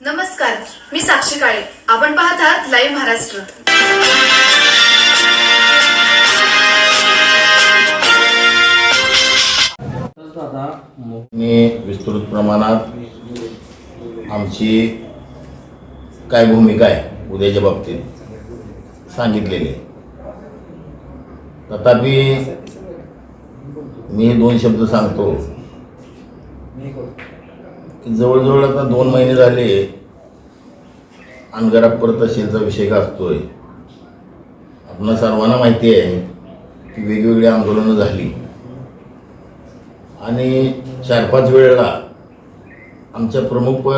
नमस्कार मी साक्षी काळे. आपण पाहत आहात लाईव्ह महाराष्ट्र मी विस्तृत प्रमाणात आमची काय भूमिका आहे उद्याच्या बाबतीत सांगितलेली तथापि मी दोन शब्द सांगतो. जवळजवळ आता दोन महिने झाले अनगरापर तहसीलचा विषय गाजतोय. आपल्या सर्वांना माहिती आहे की वेगवेगळी आंदोलनं झाली. आणि चार पाच वेळेला आमच्या प्रमुख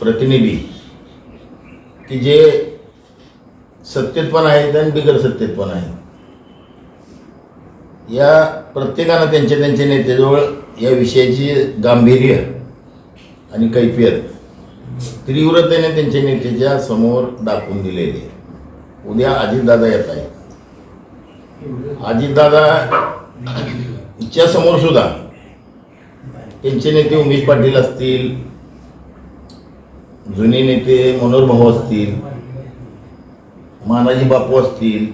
प्रतिनिधी की जे सत्तेत पण आहेत आणि बिगर सत्तेत पण आहेत. या प्रत्येकानं त्यांच्या त्यांच्या नेत्याजवळ या विषयाची गांभीर्य आणि कैफियत तीव्रतेने त्यांच्या नेत्याच्या समोर दाखवून दिलेले. उद्या अजितदादा येत आहेत. अजितदादाच्या समोर सुद्धा त्यांचे नेते उमेश पाटील असतील जुने नेते मनोहर भाऊ असतील मानाजी बापू असतील.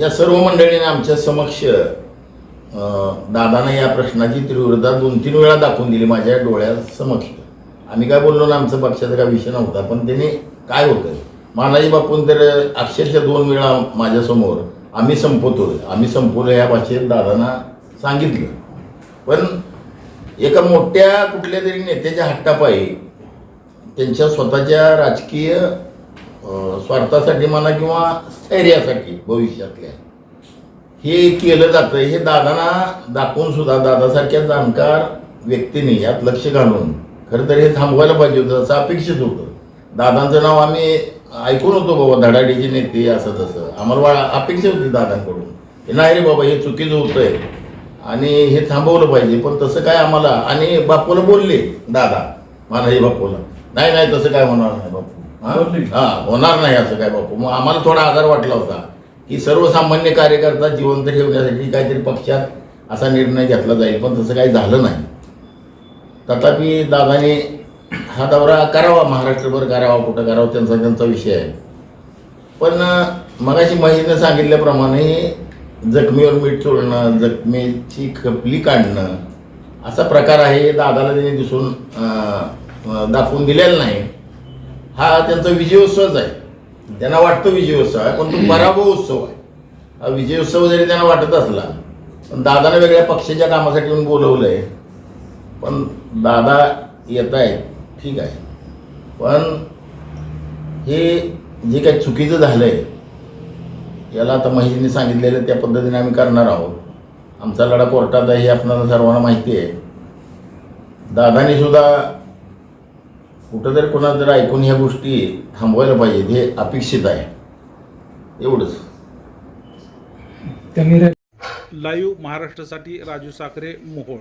या सर्व मंडळीने आमच्या समक्ष दादानं या प्रश्नाची तीव्रता दोन तीन वेळा दाखवून दिली माझ्या डोळ्यासमक्ष आम्ही काय बोललो ना आमचं पक्षाचा काय विषय नव्हता पण त्याने काय होतं मानाजी बापून तर अक्षरशः दोन वेळा माझ्यासमोर आम्ही संपवतो आम्ही संपवलो या भाषेत दादांना सांगितलं. पण एका मोठ्या कुठल्या तरी नेत्याच्या हट्टापायी त्यांच्या स्वतःच्या राजकीय स्वार्थासाठी म्हणा किंवा स्थैर्यासाठी भविष्यातल्या हे केलं जातं हे दादांना दाखवून सुद्धा दादासारख्या जाणकार व्यक्तीने यात लक्ष घालून खरं तर हे थांबवायला पाहिजे होतं असं अपेक्षित होतं. दादांचं नाव आम्ही ऐकून होतो बाबा धडाडीचे नेते असं तसं. आम्हाला अपेक्षा होती दादांकडून. हे नाही रे बाबा हे चुकीचं होतंय. आणि हे थांबवलं पाहिजे पण तसं काय आम्हाला आणि बापूला बोलले दादा मानाजी बापूला. नाही नाही तसं काय होणार नाही बापू. हा? हा होणार नाही असं काय बापू. मग आम्हाला थोडा आधार वाटला होता. की सर्वसामान्य कार्यकर्ता जिवंत ठेवण्यासाठी काहीतरी पक्षात असा निर्णय घेतला जाईल पण तसं काही झालं नाही. तथापि दादाने हा दौरा करावा महाराष्ट्रभर करावा कुठं करावा त्यांचा त्यांचा विषय आहे. पण मगाशी महिने सांगितल्याप्रमाणे जखमीवर मीठ चोळणं जखमीची खपली काढणं असा प्रकार आहे दादाला त्यांनी दिसून दाखवून दिलेला नाही. हा त्यांचा विजयोत्सवच आहे. त्यांना वाटतो विजयोत्सव आहे पण तो पराभव उत्सव आहे. हा विजयोत्सव जरी त्यांना वाटत असला पण दादाने वेगळ्या पक्षाच्या कामासाठी येऊन बोलवलं आहे पण दादा येत आहेत ठीक आहे. पण हे जे काही चुकीचं झालं आहे याला आता महिलेने सांगितलेलं त्या पद्धतीने आम्ही करणार आहोत. आमचा लढा कोर्टात आहे हे आपल्याला सर्वांना माहिती आहे. दादाने सुद्धा कुठंतरी कोणाला तरी ऐकून ह्या गोष्टी थांबवायला पाहिजेत हे अपेक्षित आहे. एवढंच. त्यांनी लाईव्ह महाराष्ट्रासाठी राजू साखरे मोहोळ.